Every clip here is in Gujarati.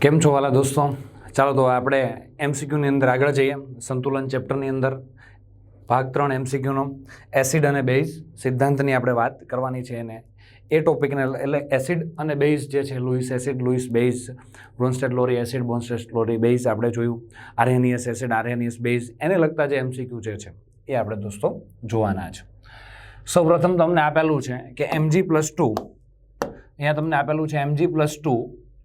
કેમ છો વાલા દોસ્તો? ચાલો તો આપણે એમસીક્યુની અંદર આગળ જઈએ. સંતુલન ચેપ્ટરની અંદર ભાગ ત્રણ એમસીક્યુનો એસિડ અને બેઝ સિદ્ધાંતની આપણે વાત કરવાની છે એને. એ ટોપિકને એટલે એસિડ અને બેઝ જે છે Lewis acid Lewis base Bronsted Lowry acid Bronsted Lowry base આપણે જોયું. આર્હેનિયસ એસિડ આર્હેનિયસ બેઝ એને લગતા જે એમસીક્યુ જે છે, એ આપણે દોસ્તો જોવાના છે. સૌપ્રથમ તમને આપેલું છે કે એમજી પ્લસ ટુ અહીંયા તમને આપેલું છે MG plus two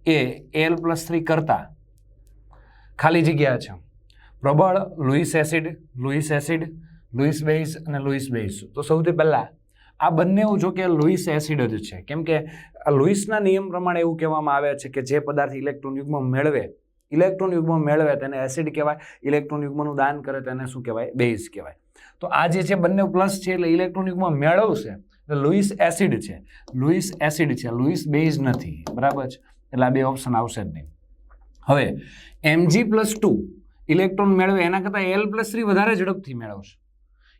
A L plus three કરતાં ખાલી જગ્યા છે. પ્રબળ Lewis acid Lewis acid, Lewis base અને લુઈસ બેઇસ. તો સૌથી પહેલાં આ બંને જો કે લુઈસ એસિડ જ છે. કેમ કે લુઈસના નિયમ પ્રમાણે એવું કહેવામાં આવે છે કે જે પદાર્થ ઇલેક્ટ્રોન યુગ્મ મેળવે, ઇલેક્ટ્રોન યુગ્મ મેળવે તેને એસિડ કહેવાય, ઇલેક્ટ્રોન યુગ્મનું દાન કરે તેને શું કહેવાય? બેઝ કહેવાય. તો આ જે છે બંને પ્લસ છે એટલે ઇલેક્ટ્રોન યુગ્મ મેળવશે લુઈસ એસિડ છે. લુઈસ એસિડ છે, લુઈસ બેઝ નથી. બરાબર છે? એટલે આ બે ઓપ્શન આવશે જ નહીં. હવે એમજી પ્લસ ટુ ઇલેક્ટ્રોન મેળવે, એના કરતાં એલ પ્લસ થ્રી વધારે ઝડપથી મેળવશે.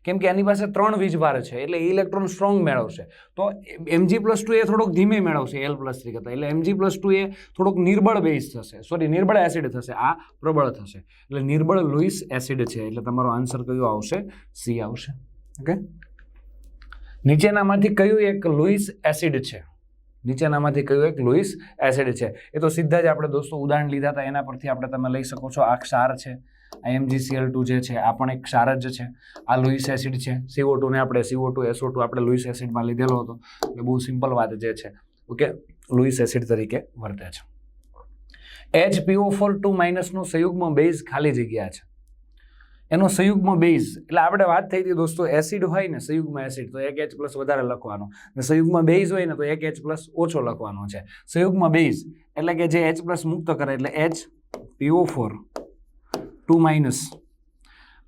કેમ કે એની પાસે ત્રણ વીજભાર છે, એટલે ઇલેક્ટ્રોન સ્ટ્રોંગ મેળવશે. તો એમજી પ્લસ ટુ એ થોડોક ધીમે મેળવશે એલ પ્લસ થ્રી કરતાં. એટલે એમજી પ્લસ ટુ એ થોડોક નિર્બળ બેઝ થશે. સોરી નિર્બળ એસિડ થશે. આ પ્રબળ થશે. એટલે નિર્બળ લુઈસ એસિડ છે. એટલે તમારો આન્સર કયો આવશે? સી આવશે. ઓકે નીચેનામાંથી કયું એક લુઈસ એસિડ છે? નીચેનામાંથી કયું એક? લુઇસ એસિડ છે. એ તો સીધા જ આપણે દોસ્તો ઉદાહરણ લીધા હતા, એના પરથી આપણે તમે લઈ શકો છો. આ ક્ષાર છે. આ એમજીસીએલ ટુ જે છે, આ પણ એક ક્ષાર જ છે. આ લુઈસ એસિડ છે. સીઓ ટુને આપણે સીઓ ટુ એસઓ ટુ આપણે લુઈસ એસિડમાં લીધેલો હતો. એટલે બહુ સિમ્પલ વાત જે છે. ઓકે? લુઇસ એસિડ તરીકે વર્તે છે. એચ પીઓ ફોર ટુ માઇનસનું સંયુગ્મ બેઝ ખાલી જગ્યા છે. એનો સંયુગ્મ બેઝ એટલે આપણે વાત થઈ હતી દોસ્તો એસિડ હોય ને સંયુગમાં એસિડ તો એક એચ પ્લસ વધારે લખવાનો. ને સંયુગમાં બેઝ હોય ને તો એક એચ પ્લસ ઓછો લખવાનો છે. સંયુગમાં બેઝ એટલે કે જે એચ પ્લસ મુક્ત કરે એટલે H PO four two minus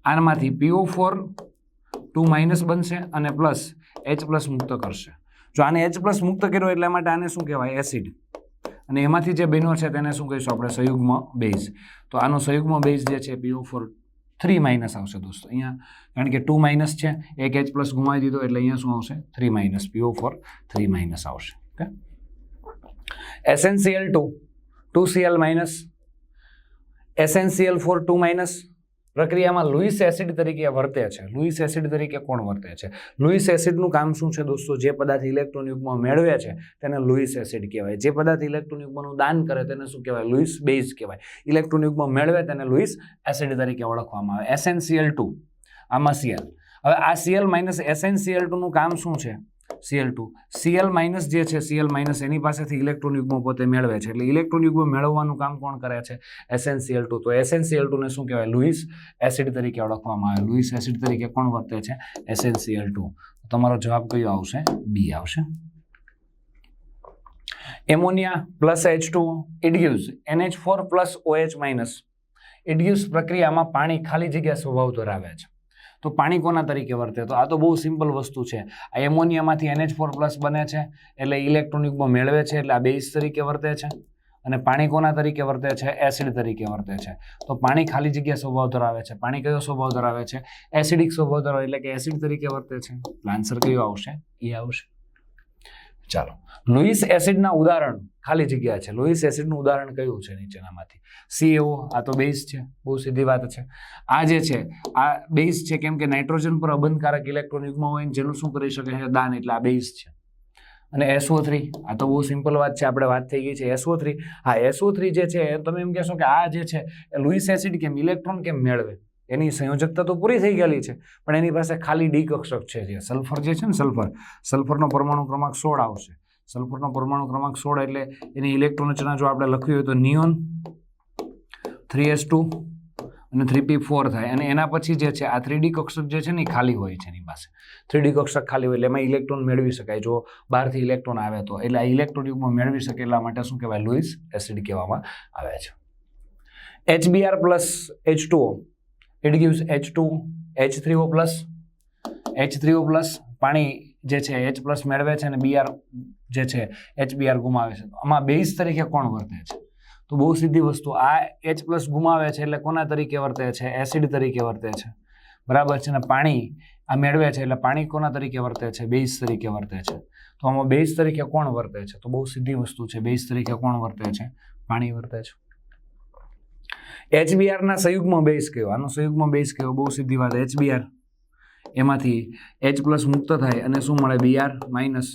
આનામાંથી પીઓ ફોર ટુ માઇનસ બનશે અને પ્લસ એચ પ્લસ મુક્ત કરશે. જો આને એચ પ્લસ મુક્ત કર્યો એટલે માટે આને શું કહેવાય? એસિડ અને એમાંથી જે બન્યો છે તેને શું કહીશું આપણે? સંયુગમાં બેઝ તો આનો સંયુગમાં બેઝ જે છે પીઓ ફોર થ્રી માઇનસ આવશે દોસ્તો. અહીંયા કારણ કે ટુ માઇનસ છે એક એચ પ્લસ ગુમાવી દીધો એટલે અહીંયા શું આવશે? Three minus PO four three minus આવશે. Okay SNCL two two CL minus SNCL four two minus પ્રક્રિયામાં લુઈસ એસિડ તરીકે વર્તે છે. લુઈસ એસિડ તરીકે કોણ વર્તે છે? લુઈસ એસિડનું કામ શું છે દોસ્તો? જે પદાર્થ ઇલેક્ટ્રોન યુગમાં મેળવે છે તેને લુઈસ એસિડ કહેવાય. જે પદાર્થ ઇલેક્ટ્રોન યુગમાંનું દાન કરે તેને શું કહેવાય? લુઈસ બેઝ કહેવાય. ઇલેક્ટ્રોન યુગમાં મેળવે તેને લુઈસ એસિડ તરીકે ઓળખવામાં આવે. એસએનસીએલ ટુ. આમાં સીએલ હવે આ સીએલ માઇનસ એસએનસીએલ ટુનું કામ શું છે? સીએલ ટુ સીએલ માઇનસ જે છે સીએલ માઇનસ એની પાસેથી ઇલેક્ટ્રોન યુગ્મ પોતે મેળવે છે. એટલે ઇલેક્ટ્રોન યુગ્મ મેળવવાનું કામ કોણ કરે છે? એસએનસીએલ ટુ તો એસએનસીએલ ટુને શું કહેવાય? લુઇસ એસિડ તરીકે ઓળખવામાં આવે. લુઇસ એસિડ તરીકે કોણ વર્તે છે? એસએનસીએલ ટુ તમારો જવાબ કયો આવશે? બી આવશે. Ammonia plus H two it gives NH four plus OH minus it પ્રક્રિયામાં પાણી ખાલી જગ્યા સ્વભાવ ધરાવે છે. તો પાણી કોના તરીકે વર્તે? તો આ તો બહુ સિમ્પલ વસ્તુ છે. આ એમોનિયામાંથી એનએચ ફોર પ્લસ બને છે, એટલે ઇલેક્ટ્રોનિકમાં મેળવે છે, એટલે આ બેઝ તરીકે વર્તે છે. અને પાણી કોના તરીકે વર્તે છે? એસિડ તરીકે વર્તે છે. તો પાણી ખાલી જગ્યા સ્વભાવ ધરાવે છે. પાણી કયો સ્વભાવ ધરાવે છે? એસિડિક સ્વભાવ ધરાવે, એટલે કે એસિડ તરીકે વર્તે છે. આન્સર કયો આવશે? એ આવશે. ચાલો. લુઈસ એસિડના ઉદાહરણ ખાલી જગ્યા છે. લુઈસ એસિડનું ઉદાહરણ કયું છે નીચેનામાંથી? સીએઓ આ તો બેઝ છે. બહુ સીધી વાત છે. આ જે છે, આ બેઝ છે કેમ કે નાઇટ્રોજન પર અબંધકારક ઇલેક્ટ્રોન યુગ્મ હોય જેનું શું કરી શકે છે? દાન, એટલે આ બેઝ છે. અને એસઓ થ્રી, આ તો બહુ સિમ્પલ વાત છે. આપણે વાત થઈ ગઈ છે એસઓ થ્રી. હા, એસઓ થ્રી જે છે, તમે એમ કહેશો કે આ જે છે એ લુઈસ એસિડ કેમ, ઇલેક્ટ્રોન કેમ મેળવે? એની સંયોજકતા તો પૂરી થઈ ગયેલી છે, પણ એની પાસે ખાલી ડી કક્ષક છે જે. સલ્ફર જે છે ને, સલ્ફર, સલ્ફરનો પરમાણુ ક્રમાંક સોળ આવશે. સલ્ફરનો પરમાણુ ક્રમાંક સોળ એટલે એની ઇલેક્ટ્રોન રચના જો આપણે લખ્યું હોય તો નિયોન, થ્રી એસ ટુ અને થ્રી પી ફોર થાય. અને એના પછી જે છે, આ થ્રી ડી કક્ષક જે છે ને, એ ખાલી હોય છે એની પાસે. થ્રી ડી કક્ષક ખાલી હોય એટલે એમાં ઇલેક્ટ્રોન મેળવી શકાય. જો બહારથી ઇલેક્ટ્રોન આવે તો. એટલે આ ઇલેક્ટ્રોન મેળવી શકે એટલા માટે શું કહેવાય? લુઇસ એસિડ કહેવામાં આવે છે. HBr plus H two O it gives H two H three O plus H three O plus પાણી જે છે એચ પ્લસ મેળવે છે અને બીઆર જે છે એચ બીઆર ગુમાવે છે. આમાં બેઝ તરીકે કોણ વર્તે છે? તો બહુ સીધી વસ્તુ, આ એચ પ્લસ ગુમાવે છે એટલે કોના તરીકે વર્તે છે? એસિડ તરીકે વર્તે છે. બરાબર છે ને? પાણી આ મેળવે છે એટલે પાણી કોના તરીકે વર્તે છે? બેઝ તરીકે વર્તે છે. તો આમાં બેઝ તરીકે કોણ વર્તે છે? તો બહુ સીધી વસ્તુ છે બેઝ તરીકે કોણ વર્તે છે? પાણી વર્તે છે. HBr ના સંયુગ્મ બેઝ કયો? આનો સંયુગમાં બેઝ કયો? બહુ સીધી વાત, એચબીઆર. એમાંથી એચ પ્લસ મુક્ત થાય અને શું મળે? Br minus.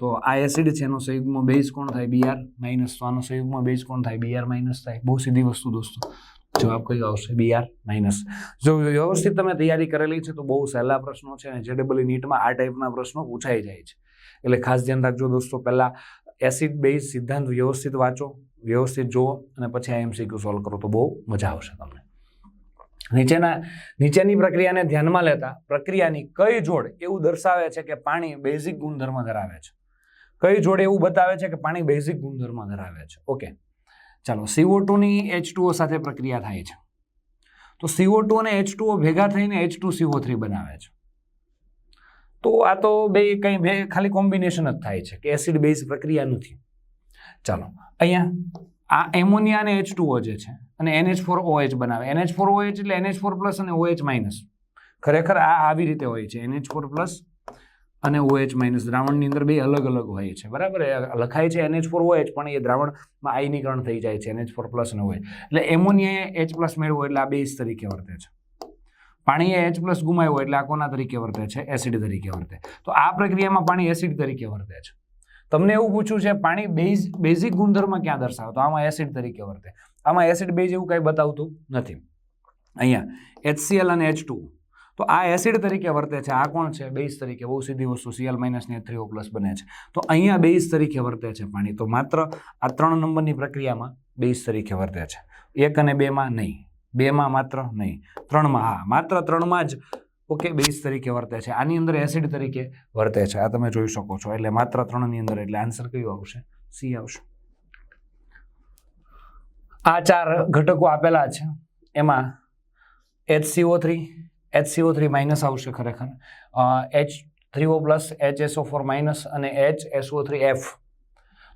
તો આ એસિડ છે, એનો સંયુગમાં બેઝ કોણ થાય? Br minus. તો આનો સંયુગમાં બેઝ કોણ થાય? બીઆર માઇનસ થાય. બહુ સીધી વસ્તુ દોસ્તો. જવાબ કયો આવશે? Br minus. જો વ્યવસ્થિત તમે તૈયારી કરેલી છે, તો બહુ સહેલા પ્રશ્નો છે અને જેડબલી નીટમાં આ ટાઈપના પ્રશ્નો પૂછાઈ જાય છે. એટલે ખાસ ધ્યાન રાખજો દોસ્તો, પહેલાં એસિડ બેઝ સિદ્ધાંત વ્યવસ્થિત વાંચો વ્યવસ્થિત જુઓ અને પછી આ એમસીક્યુ સોલ્વ કરો તો બહુ મજા આવશે તમને. નીચેના, નીચેની પ્રક્રિયાને ધ્યાનમાં લેતા પ્રક્રિયાની કઈ જોડ એવું દર્શાવે છે કે પાણી બેઝિક ગુણધર્મ ધરાવે છે? કઈ જોડ એવું બતાવે છે કે પાણી બેઝિક ગુણધર્મ ધરાવે છે? ઓકે ચાલો સીઓ ટુની એચ ટુઓ સાથે પ્રક્રિયા થાય છે. તો સીઓ ટુ અને એચ ટુઓ ભેગા થઈને એચ ટુ સીઓ થ્રી બનાવે છે. તો આ તો બે, કંઈ બે, ખાલી કોમ્બિનેશન જ થાય છે કે એસિડ બેઝ પ્રક્રિયા નથી. ચાલો. અહીંયા આ એમોનિયા અને એચ ટુઓ જે છે અને એનએચ ફોર ઓએચ બનાવે. એનએચ ફોર ઓએચ એટલે એનએચ ફોર પ્લસ અને ઓએચ માઇનસ ખરેખર આ આવી રીતે હોય છે. એનએચ ફોર પ્લસ અને ઓએચ માઇનસ દ્રાવણની અંદર બે અલગ અલગ હોય છે. બરાબર? લખાય છે એનએચ ફોર ઓએચ પણ એ દ્રાવણમાં આયનીકરણ થઈ જાય છે એનએચ ફોર પ્લસ અને ઓએચ એટલે એમોનિયાએ એચ પ્લસ મેળવો એટલે આ બેઝ તરીકે વર્તે છે. પાણીએ એચ પ્લસ ગુમાવ્યો એટલે આ કોના તરીકે વર્તે છે? એસિડ તરીકે વર્તે. તો આ પ્રક્રિયામાં પાણી એસિડ તરીકે વર્તે છે. તમને એવું પૂછ્યું છે, પાણી બેઝ, બેઝિક ગુણધર્મ ક્યાં દર્શાવે? તો આમાં એસિડ તરીકે વર્તે. આમાં એસિડ બેઝ એવું કંઈ બતાવતું નથી. અહીંયા HCl અને એચ ટુ તો આ એસિડ તરીકે વર્તે છે. આ કોણ છે? બેઝ તરીકે. બહુ સીધી વસ્તુ. સીએલ માઇનસ ને થ્રી પ્લસ બને છે. તો અહીંયા બેઝ તરીકે વર્તે છે પાણી. તો માત્ર આ ત્રણ નંબરની પ્રક્રિયામાં બેઝ તરીકે વર્તે છે. એક અને બેમાં નહીં. બેમાં માત્ર નહીં. ત્રણમાં હા, માત્ર ત્રણમાં જ ઓકે બેઝ તરીકે વર્તે છે. આની અંદર એસિડ તરીકે વર્તે છે. આ તમે જોઈ શકો છો. એટલે માત્ર ત્રણની અંદર એટલે આન્સર કયું આવશે? સી આવશે. આ ચાર ઘટકો આપેલા છે. એમાં H CO three H CO three minus આવશે ખરેખર. H three O plus H SO four minus અને એચ એસઓ થ્રી એફ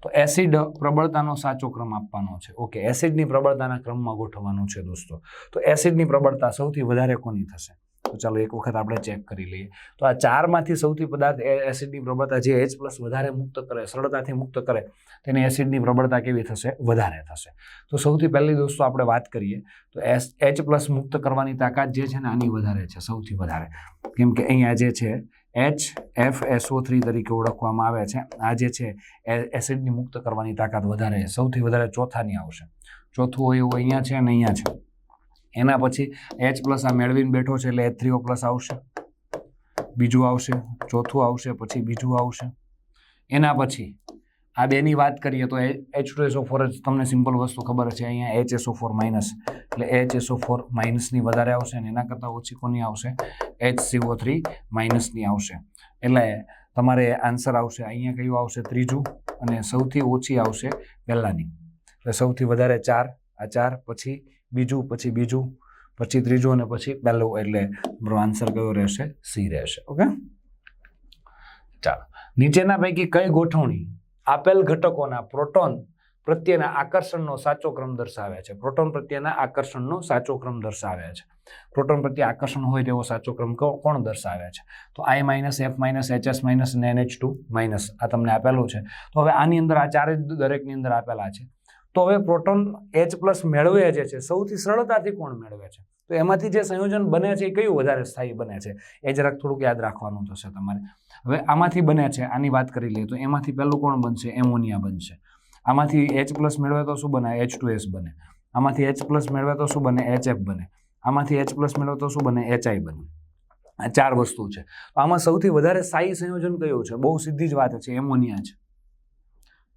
તો એસિડ પ્રબળતાનો સાચો ક્રમ આપવાનો છે. ઓકે એસિડની પ્રબળતાના ક્રમમાં ગોઠવવાનું છે દોસ્તો. તો એસિડની પ્રબળતા સૌથી વધારે કોની થશે? તો ચાલો એક વખત આપણે ચેક કરી લઈએ. તો આ ચારમાંથી સૌથી પદાર્થ એસિડની પ્રબળતા જે એચ પ્લસ વધારે મુક્ત કરે, સરળતાથી મુક્ત કરે, તેની એસિડની પ્રબળતા કેવી થશે? વધારે થશે. તો સૌથી પહેલી દોસ્તો આપણે વાત કરીએ, તો એસ એચ પ્લસ મુક્ત કરવાની તાકાત જે છે ને આની વધારે છે, સૌથી વધારે. કેમ કે અહીંયા જે છે એચ એફ એસઓ થ્રી તરીકે ઓળખવામાં આવે છે. આ જે છે એસિડની મુક્ત કરવાની તાકાત વધારે છે. સૌથી વધારે ચોથાની આવશે. ચોથું હોય એવું અહીંયા છે અને અહીંયા છે. એના પછી એચ પ્લસ આ મેળવીને બેઠો છે એટલે એચ થ્રીઓ પ્લસ આવશે. બીજું આવશે, ચોથું આવશે, પછી બીજું આવશે. એના પછી આ બેની વાત કરીએ તો એચ ટુ એસો ફોર જ તમને સિમ્પલ વસ્તુ ખબર છે, અહીંયા એચ એસો ફોર માઇનસ એટલે એચ એસો ફોર માઇનસની વધારે આવશે અને એના કરતાં ઓછી કોની આવશે? એચ સીઓ થ્રી માઇનસની આવશે. એટલે તમારે આન્સર આવશે, અહીંયા કયું આવશે? ત્રીજું અને સૌથી ઓછી આવશે પહેલાંની. એટલે સૌથી વધારે ચાર, આ ચાર, પછી બીજું, પછી બીજું, પછી ત્રીજું અને પછી પહેલું એટલે તમારો આન્સર કયો રહેશે? સી રહેશે. ઓકે ચાલો. નીચેના પૈકી કઈ ગોઠવણી આપેલ ઘટકોના પ્રોટોન પ્રત્યેના આકર્ષણનો સાચો ક્રમ દર્શાવે છે? પ્રોટોન પ્રત્યેના આકર્ષણનો સાચો ક્રમ દર્શાવે છે. પ્રોટોન પ્રત્યે આકર્ષણ હોય તેવો સાચો ક્રમ કોણ દર્શાવે છે? તો I minus F minus HS minus અને એનએચ ટુ માઇનસ આ તમને આપેલું છે. તો હવે આની અંદર આ ચારે દરેકની અંદર આપેલા છે. તો હવે પ્રોટોન એચ પ્લસ મેળવે જે છે સૌથી સરળતાથી કોણ મેળવે છે? તો એમાંથી જે સંયોજન બને છે એ કયું વધારે સ્થાયી બને છે? એ જરાક થોડુંક યાદ રાખવાનું થશે તમારે. હવે આમાંથી બને છે, આની વાત કરી લઈએ તો એમાંથી પહેલું કોણ બનશે? એમોનિયા બનશે. આમાંથી એચ પ્લસ મેળવે તો શું બને? એચ ટુ એસ બને. આમાંથી એચ પ્લસ મેળવે તો શું બને? એચ એફ બને. આમાંથી એચ પ્લસ મેળવે તો શું બને? એચઆઈ બને. આ ચાર વસ્તુ છે. આમાં સૌથી વધારે સ્થાયી સંયોજન કયું છે? બહુ સીધી જ વાત છે, એમોનિયા છે.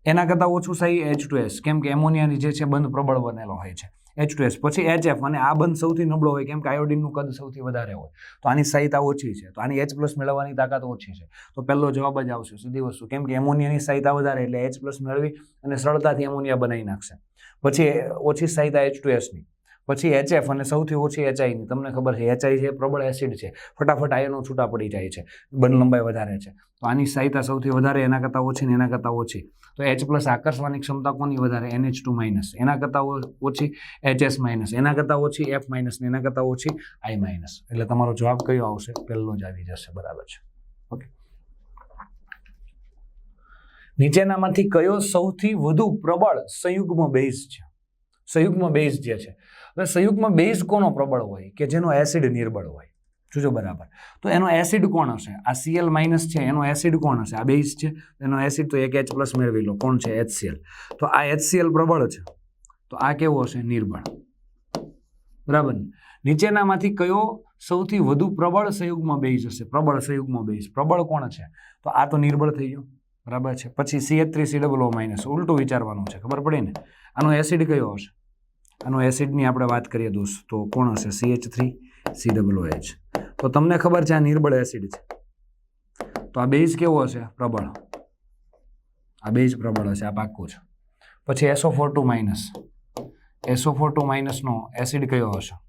એના કરતાં ઓછું સહી એચ ટુ એસ કેમ કે એમોનિયાની જે છે બંધ પ્રબળ બનેલો હોય છે. એચ ટુ એસ પછી એચ એફ અને આ બંધ સૌથી નબળો હોય, કેમ કે આયોડિનનું કદ સૌથી વધારે હોય. તો આની સહિતા ઓછી છે. તો આની એચ પ્લસ મેળવવાની તાકાત ઓછી છે. તો પહેલો જવાબ જ આવશે, સીધી વસ્તુ. કેમ કે એમોનિયાની સહિતા વધારે એટલે એચ પ્લસ મેળવી અને સરળતાથી એમોનિયા બનાવી નાખશે. પછી ઓછી સહિતા એચ ટુ એસની પછી એચએફ અને સૌથી ઓછી એચઆઈની તમને ખબર છે એચઆઈ છે, પ્રબળ એસિડ છે. ફટાફટ આયનો છૂટા પડી જાય છે. બંધ લંબાઈ વધારે છે. તો આની સ્થાયીતા સૌથી વધારે, એના કરતાં ઓછી ને એના કરતાં ઓછી. તો એચ પ્લસ આકર્ષવાની ક્ષમતા કોની વધારે? એનએચ ટુ માઇનસ એના કરતાં ઓછી એચએસ માઇનસ એના કરતાં ઓછી એફ માઇનસ એના કરતાં ઓછી આઈ માઇનસ એટલે તમારો જવાબ કયો આવશે? પહેલો જ આવી જશે. બરાબર છે. ઓકે. નીચેનામાંથી કયો સૌથી વધુ પ્રબળ સંયુગ્મ બેઝ છે? સંયુગ્મ બેઝ જે છે. હવે સંયુગમાં બેઝ કોનો પ્રબળ હોય? કે જેનો એસિડ નિર્બળ હોય? જોજો બરાબર. તો એનો એસિડ કોણ હશે? આ સીએલ માઇનસ છે, એનો એસિડ કોણ હશે? આ બેઝ છે, એનો એસિડ તો એક એચ પ્લસ મેળવી લો. કોણ છે? એચસીએલ તો આ એચસીએલ પ્રબળ છે. તો આ કેવો હશે? નિર્બળ. બરાબર નીચેનામાંથી કયો સૌથી વધુ પ્રબળ સંયુગમાં બેઝ હશે? પ્રબળ સંયુગમાં બેઝ પ્રબળ કોણ છે? તો આ તો નિર્બળ થઈ ગયો. બરાબર છે. પછી C three C double O minus ઉલટું વિચારવાનું છે. ખબર પડી ને? આનો એસિડ કયો હશે? આનો એસિડની આપણે વાત કરીએ દોસ્ત. તો કોણ હશે? C H three C double H તો તમને ખબર છે આ નિર્બળ એસિડ છે. તો આ બેઝ કેવો હશે? પ્રબળ. આ બેઝ પ્રબળ હશે, આ પાક્કું છે. પછી SO four two minus SO four two માઇનસનો acid કયો હશે?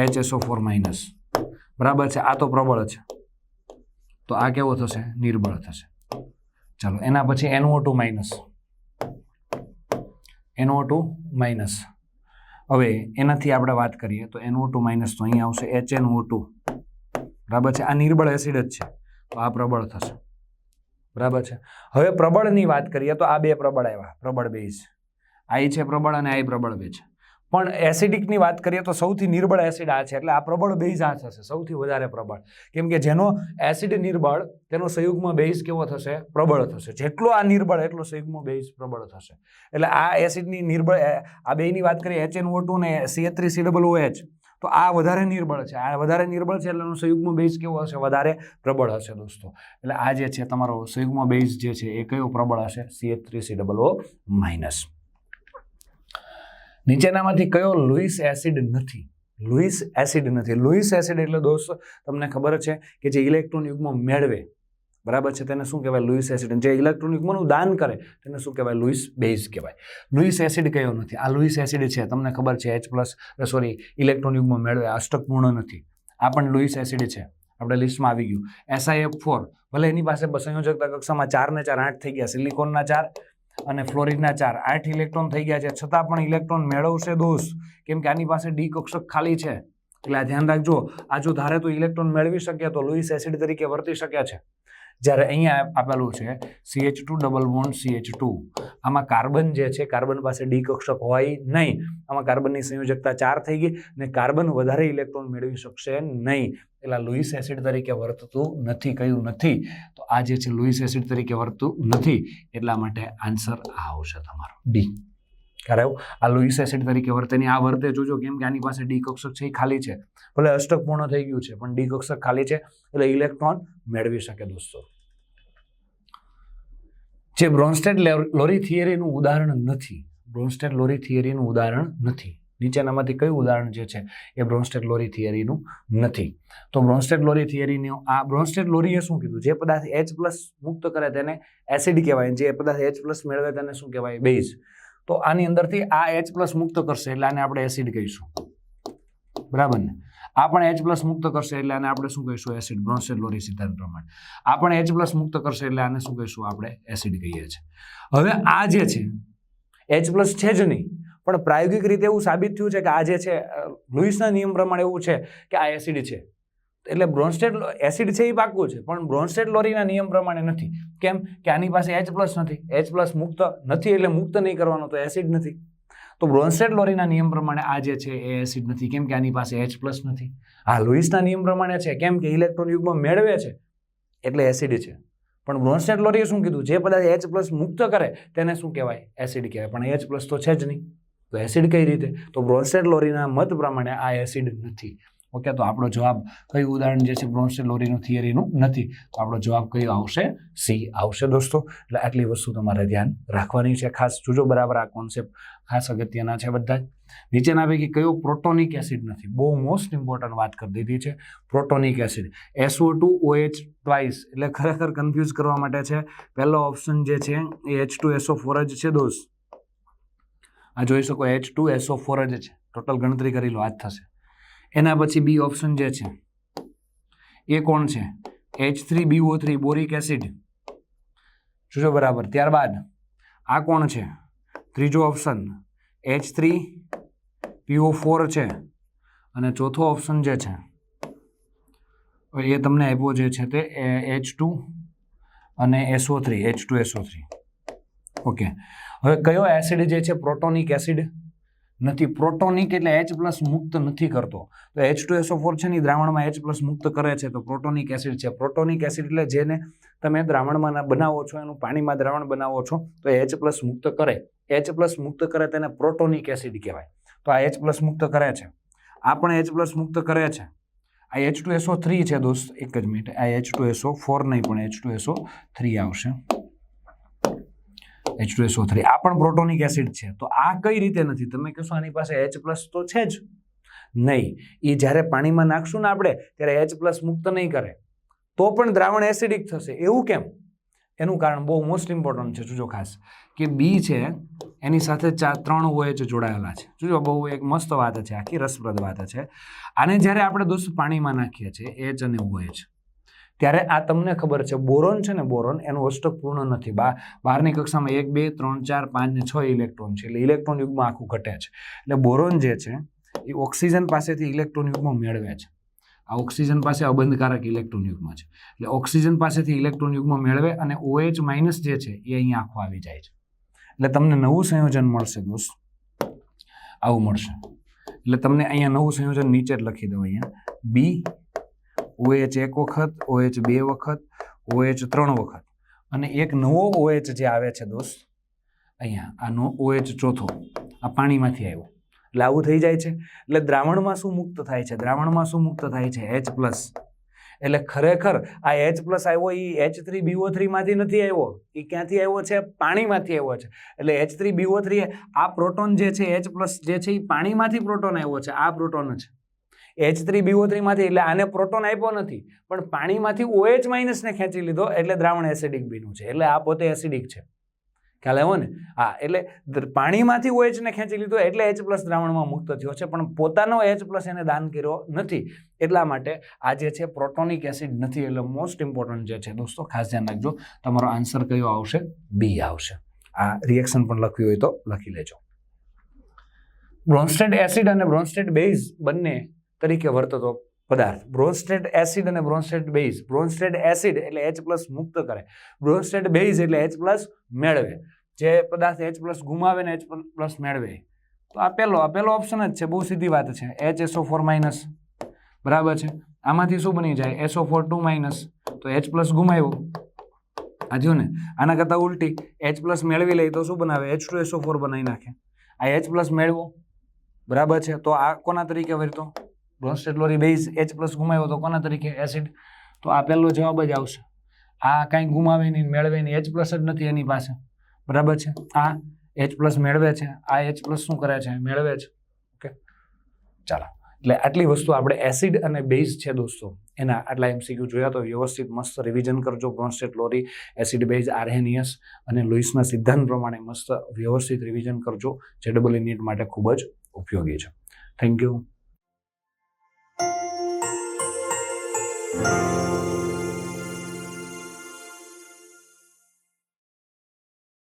એચ એસો ફોર માઇનસ બરાબર છે, આ તો પ્રબળ છે. તો આ કેવો થશે? નિર્બળ થશે. ચાલો, એના પછી NO two minus NO two minus હવે એનાથી આપણે વાત કરીએ તો એનઓ ટુ માઇનસ તો અહીંયા આવશે એચ એન ઓ ટુ. બરાબર છે? આ નિર્બળ એસિડ જ છે. તો આ પ્રબળ થશે. બરાબર છે? હવે પ્રબળની વાત કરીએ તો આ બે પ્રબળ આવ્યા. પ્રબળ બેઝ. આઈ છે પ્રબળ અને આ પ્રબળ બે છે પણ એસિડિકની વાત કરીએ તો સૌથી નિર્બળ એસિડ આ છે, એટલે આ પ્રબળ બેઝ આ થશે, સૌથી વધારે પ્રબળ. કેમ કે જેનો એસિડ નિર્બળ, તેનો સંયુગમાં બેઝ કેવો થશે? પ્રબળ થશે. જેટલો આ નિર્બળ, એટલો સંયુગમાં બેઝ પ્રબળ થશે. એટલે આ એસિડની નિર્બળ આ બેની વાત કરીએ એચ એન ઓ ટુ ને C three C double O H તો આ વધારે નિર્બળ છે. આ વધારે નિર્બળ છે એટલે એનો સંયુગમાં બેઝ કેવો હશે? વધારે પ્રબળ હશે દોસ્તો. એટલે આ જે છે, તમારો સંયુગમાં બેઝ જે છે, એ કયો પ્રબળ હશે? C three C double O minus નીચેનામાંથી કયો લુઈસ એસિડ નથી? લુઈસ એસિડ નથી. લુઈસ એસિડ એટલે દોસ્તો, તમને ખબર છે કે જે ઇલેક્ટ્રોન યુગ્મ મેળવે, બરાબર છે? તેને શું કહેવાય? Lewis acid. જે ઇલેક્ટ્રોન યુગ્મનું દાન કરે, તેને શું કહેવાય? લુઈસ બેઝ કહેવાય. લુઈસ એસિડ કયો નથી? આ લુઈસ એસિડ છે. તમને ખબર છે એચ પ્લસ સોરી ઇલેક્ટ્રોન યુગ્મ મેળવે અષ્ટકપૂર્ણ નથી. આ પણ લુઈસ એસિડ છે. આપણે લિસ્ટમાં આવી ગયું. એસઆઈએફ ફોર ભલે એની પાસે સંયોજકતા કક્ષામાં ચાર ને ચાર આઠ થઈ ગયા, સિલિકોનના ચાર અને ફ્લોરિનના ચાર. આઠ ઇલેક્ટ્રોન થઈ ગયા છે. છતાં પણ ઇલેક્ટ્રોન મેળવશે દોષ. કેમ કે આની પાસે ડી કક્ષક ખાલી છે. એટલે આ ધ્યાન રાખજો. આ જો ધારે તો ઇલેક્ટ્રોન મેળવી શકે તો લુઈસ એસિડ તરીકે વર્તી શકે છે. જ્યારે અહીંયા આપેલું છે CH two double bond CH two આમાં કાર્બન જે છે, કાર્બન પાસે ડી કક્ષક હોય નહીં. આમાં કાર્બનની સંયોજકતા ચાર થઈ ગઈ અને કાર્બન વધારે ઇલેક્ટ્રોન મેળવી શકશે નહીં. એટલે લુઈસ એસિડ તરીકે વર્તતું નથી, કયું નથી? તો આ જે છે, લુઈસ એસિડ તરીકે વર્તતું નથી. એટલા માટે આન્સર આવશે તમારો. ડી કારણ આ લુઈસ એસિડ તરીકે વર્તે આ વર્તે જોજો કેમ કે આની પાસે ડી છે એ ખાલી છે. ભલે અષ્ટક પૂર્ણ થઈ ગયું છે, પણ ડી કક્ષક ખાલી છે એટલે ઇલેક્ટ્રોન મેળવી શકે દોસ્તો. જે બ્રોન્સ્ટેડ લોરી થિયરીનું ઉદાહરણ નથી. બ્રોન્સ્ટેડ લોરી થિયરીનું ઉદાહરણ નથી. નીચેનામાંથી કયું ઉદાહરણ જે છે એ બ્રોન્સ્ટેડ લોરી થિયરીનું નથી. તો બ્રોન્સ્ટેડ લોરી થિયરીનું આ બ્રોન્સ્ટેડ લોરીએ શું કીધું? જે પદાર્થ એચ પ્લસ મુક્ત કરે તેને એસિડ કહેવાય. જે પદાર્થ એચ પ્લસ મેળવે તેને શું કહેવાય? બેઝ. તો આની અંદરથી આ એચ પ્લસ મુક્ત કરશે એટલે આને આપણે એસિડ કહીશું. બરાબર ને? આ પણ એચ પ્લસ મુક્ત કરશે એટલે આને આપણે શું કહીશું? એસિડ બ્રોન્સેડ લોરી સિદ્ધાંત પ્રમાણે. આ પણ એચ પ્લસ મુક્ત કરશે એટલે આને શું કહીશું? આપણે એસિડ કહીએ છીએ. હવે આ જે છે એચ પ્લસ છે જ નહીં, પણ પ્રાયોગિક રીતે એવું સાબિત થયું છે કે આ જે છે લુઈસના નિયમ પ્રમાણે એવું છે કે આ એસિડ છે. એટલે બ્રોન્સ્ટેડ એસિડ છે એ પાકું છે, પણ બ્રોન્સ્ટેડ લોરીના નિયમ પ્રમાણે નથી. કેમ? કે આની પાસે એચ પ્લસ નથી. એચ પ્લસ મુક્ત નથી એટલે મુક્ત નહીં કરવાનો તો એસિડ નથી. તો બ્રોન્સ્ટેડ લોરીના નિયમ પ્રમાણે આ જે છે એ એસિડ નથી. કેમ કે આની પાસે એચ પ્લસ નથી? આ લુઈસના નિયમ પ્રમાણે છે. કેમ કે ઇલેક્ટ્રોન યુગમાં મેળવે છે, એટલે એસિડ છે. પણ બ્રોન્સ્ટેડ લોરીએ શું કીધું? જે પદાર્થ એચ પ્લસ મુક્ત કરે, તેને શું કહેવાય? એસિડ કહેવાય. પણ એચ પ્લસ તો છે જ નહીં. તો એસિડ કઈ રીતે? તો બ્રોન્સ્ટેડ લોરીના મત પ્રમાણે આ એસિડ નથી. ઓકે, તો આપણો જવાબ કયું ઉદાહરણ જે છે બ્રોન્સ્ટેડ લોરીનું થિયરીનું? નથી. તો આપણો જવાબ કયો આવશે? સી આવશે દોસ્તો. એટલે આટલી વસ્તુ તમારે ધ્યાન રાખવાની છે. ખાસ જોજો બરાબર આ કોન્સેપ્ટ ખાસ અગત્યના છે બધા. નીચેના પૈકી કયો પ્રોટોનિક એસિડ નથી? બહુ મોસ્ટ ઇમ્પોર્ટન્ટ વાત કરી દીધી છે. Protonic acid. SO two OH twice એટલે ખરેખર કન્ફ્યુઝ કરવા માટે છે. પહેલો ઓપ્શન જે છે એ એચ ટુ એસઓ ફોર જ છે દોસ્ત. આ જોઈ શકો એચ ટુ એસઓ ફોર જ છે. ટોટલ ગણતરી કરી લો. આ થશે. એના પછી બી ઓપ્શન જે છે, એ કોણ છે? H three BO three boric acid. જોજો બરાબર. ત્યારબાદ આ કોણ છે? ત્રીજો option H three PO four છે. અને ચોથો ઓપ્શન જે છે, એ તમને આપ્યો જે છે તે એચ ટુ અને SO three H two SO three okay. હવે કયો એસિડ જે છે? Protonic acid. નથી. પ્રોટોનિક એટલે એચ પ્લસ મુક્ત નથી કરતો. તો એચ ટુ એસો ફોર છે ને દ્રાવણમાં એચ પ્લસ મુક્ત કરે છે. તો પ્રોટોનિક એસિડ છે. પ્રોટોનિક એસિડ એટલે જેને તમે દ્રાવણમાં બનાવો છો, એનું પાણીમાં દ્રાવણ બનાવો છો, તો એચ પ્લસ મુક્ત કરે. એચ પ્લસ મુક્ત કરે તેને પ્રોટોનિક એસિડ કહેવાય. તો આ એચ પ્લસ મુક્ત કરે છે. આ પણ એચ પ્લસ મુક્ત કરે છે. આ એચ ટુ એસો થ્રી છે દોસ્ત. એક જ મિનિટ આ એચ ટુ એસો ફોર નહીં, પણ એચ ટુ એસો થ્રી આવશે. H two SO three. આ પણ પ્રોટોનિક એસિડ છે. તો આ કઈ રીતે નથી? તમે કહેશો આની પાસે એચ પ્લસ તો છે જ. નહીં. એ જ્યારે પાણીમાં નાખશું ને આપણે, ત્યારે એચ પ્લસ મુક્ત નહીં કરે. તો પણ દ્રાવણ એસિડિક થશે. એવું કેમ? એનું કારણ બહુ મોસ્ટ ઇમ્પોર્ટન્ટ છે. જોજો ખાસ. કે બી છે, એની સાથે ચાર ત્રણ OH જોડાયેલા છે. જોજો, બહુ એક મસ્ત વાત છે. આખી રસપ્રદ વાત છે. આને જ્યારે આપણે દોસ્ત પાણીમાં નાખીએ છીએ એચ અને OH ત્યારે આ તમને ખબર છે, બોરોન છે ને, બોરોન એનું અષ્ટક પૂર્ણ નથી. બા બહારની કક્ષામાં એક, બે, ત્રણ, ચાર, પાંચ ને છ ઇલેક્ટ્રોન છે. એટલે ઇલેક્ટ્રોન યુગમાં આખું ઘટે છે. એટલે બોરોન જે છે, એ ઓક્સિજન પાસેથી ઇલેક્ટ્રોન યુગમાં મેળવે છે. આ ઓક્સિજન પાસે અબંધકારક ઇલેક્ટ્રોન યુગમાં છે. એટલે ઓક્સિજન પાસેથી ઇલેક્ટ્રોન યુગમાં મેળવે અને ઓએચ માઇનસ જે છે, એ અહીંયા આખું આવી જાય છે. એટલે તમને નવું સંયોજન મળશે દોસ્ત. આવું મળશે. એટલે તમને અહીંયા નવું સંયોજન નીચે જ લખી દઉં અહીંયા. બી OH એક વખત ઓએચ બે વખત ઓએચ ત્રણ વખત. અને એક નવો ઓએચ જે આવે છે દોસ્ત, અહીંયા, આનો ઓએચ ચોથો, આ પાણીમાંથી આવ્યો. એટલે આવું થઈ જાય છે. એટલે દ્રાવણમાં શું મુક્ત થાય છે? દ્રાવણમાં શું મુક્ત થાય છે? એચ પ્લસ એટલે ખરેખર આ એચ પ્લસ આવ્યો એ એચ થ્રી બીઓ થ્રીમાંથી નથી આવ્યો. એ ક્યાંથી આવ્યો છે? પાણીમાંથી આવ્યો છે. એટલે એચ થ્રી બીઓ થ્રી આ પ્રોટોન જે છે એચ પ્લસ જે છે એ પાણીમાંથી પ્રોટોન આવ્યો છે. આ પ્રોટોન છે એચ થ્રી બીઓ થ્રીમાંથી એટલે આને પ્રોટોન આપ્યો નથી. પણ પાણીમાંથી ઓએચ માઇનસને ખેંચી લીધો, એટલે દ્રાવણ એસિડિક બીનું છે. એટલે આ પોતે એસિડિક છે. ખ્યાલ આવ્યો ને? હા, એટલે પાણીમાંથી ઓએચને ખેંચી લીધો, એટલે એચ પ્લસ દ્રાવણમાં મુક્ત થયો છે. પણ પોતાનો એચ પ્લસ એને દાન કર્યો નથી. એટલા માટે આ જે છે પ્રોટોનિક એસિડ નથી, એટલે મોસ્ટ ઇમ્પોર્ટન્ટ જે છે, દોસ્તો, ખાસ ધ્યાન રાખજો. તમારો આન્સર કયો આવશે? બી આવશે. આ રિએક્શન પણ લખવી હોય તો લખી લેજો. બ્રોન્સ્ટેડ એસિડ અને બ્રોન્સ્ટેડ બેઝ બંને તરીકે વર્તતો પદાર્થ. બ્રોન્સ્ટેડ એસિડ અને બ્રોન્સ્ટેડ બેઝ બ્રોન્સ્ટેડ એસિડ એટલે એચ પ્લસ મુક્ત કરે. બ્રોન્સ્ટેડ બેઝ એટલે એચ પ્લસ મેળવે. જે પદાર્થ એચ પ્લસ ગુમાવે ને એચ પ્લસ મેળવે. તો આ પહેલો આ પહેલો ઓપ્શન જ છે. બહુ સીધી વાત છે. એચ એસો ફોર માઇનસ બરાબર છે? આમાંથી શું બની જાય? એસો ફોર ટુ માઇનસ તો એચ પ્લસ ગુમાવ્યો. આ જો ને? આના કરતાં ઉલટી એચ પ્લસ મેળવી લઈ તો શું બનાવે? એચ ટુ એસો ફોર બનાવી નાખે. આ એચ પ્લસ મેળવો. બરાબર છે? તો આ કોના તરીકે વર્તો? Bronsted Lowry base H plus ગુમાવ્યો તો કોના તરીકે એસિડ? તો આ પહેલો જવાબ જ આવશે. આ કાંઈ ગુમાવે નહીં, મેળવે નહીં. એચ પ્લસ જ નથી એની પાસે. બરાબર છે? આ એચ પ્લસ મેળવે છે. આ એચ પ્લસ શું કરે છે? મેળવે છે. ઓકે? ચાલો. એટલે આટલી વસ્તુ આપણે એસિડ અને બેઝ છે દોસ્તો. એના આટલા એમસીક્યુ જોયા તો વ્યવસ્થિત મસ્ત રિવિઝન કરજો. બ્રોન્સ્ટેટ લોરી એસિડ બેઝ, આર્હેનિયસ અને લુઈસના સિદ્ધાંત પ્રમાણે મસ્ત વ્યવસ્થિત રિવિઝન કરજો. જે ડબલ નીટ માટે ખૂબ જ ઉપયોગી છે. Thank you Thank you.